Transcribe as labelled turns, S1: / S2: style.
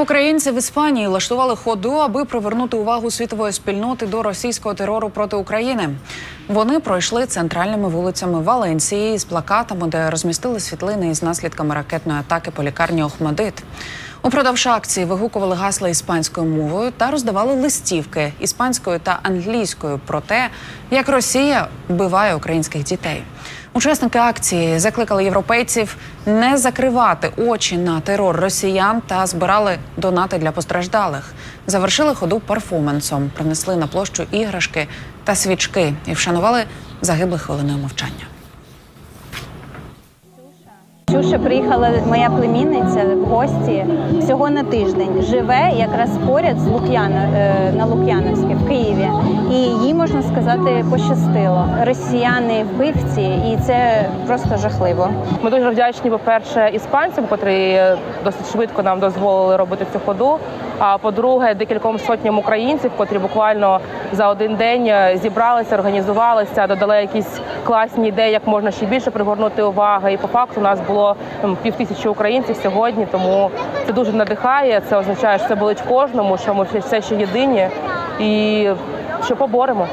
S1: Українці в Іспанії влаштували ходу, аби привернути увагу світової спільноти до російського терору проти України. Вони пройшли центральними вулицями Валенції з плакатами, де розмістили світлини із наслідками ракетної атаки по лікарні Охмадит. Упродовж акції вигукували гасла іспанською мовою та роздавали листівки іспанською та англійською про те, як Росія вбиває українських дітей. Учасники акції закликали європейців не закривати очі на терор росіян та збирали донати для постраждалих. Завершили ходу перформансом, принесли на площу іграшки та свічки і вшанували загиблих хвилиною мовчання.
S2: Ксюша приїхала моя племінниця в гості всього на тиждень. Живе якраз поряд з Лук'яна е, на Лук'яновське в Києві. І їй можна сказати пощастило. Росіяни вбивці, і це просто жахливо.
S3: Ми дуже вдячні, по-перше, іспанцям, котрі досить швидко нам дозволили робити цю ходу. А по-друге, декільком сотням українців, котрі буквально за один день е, зібралися, організувалися, додали якісь класні ідеї, як можна ще більше пригорнути уваги. І по факту у нас було м, півтисячі українців сьогодні. Тому це дуже надихає. Це означає, що це болить кожному, що ми все ще єдині і що поборемо.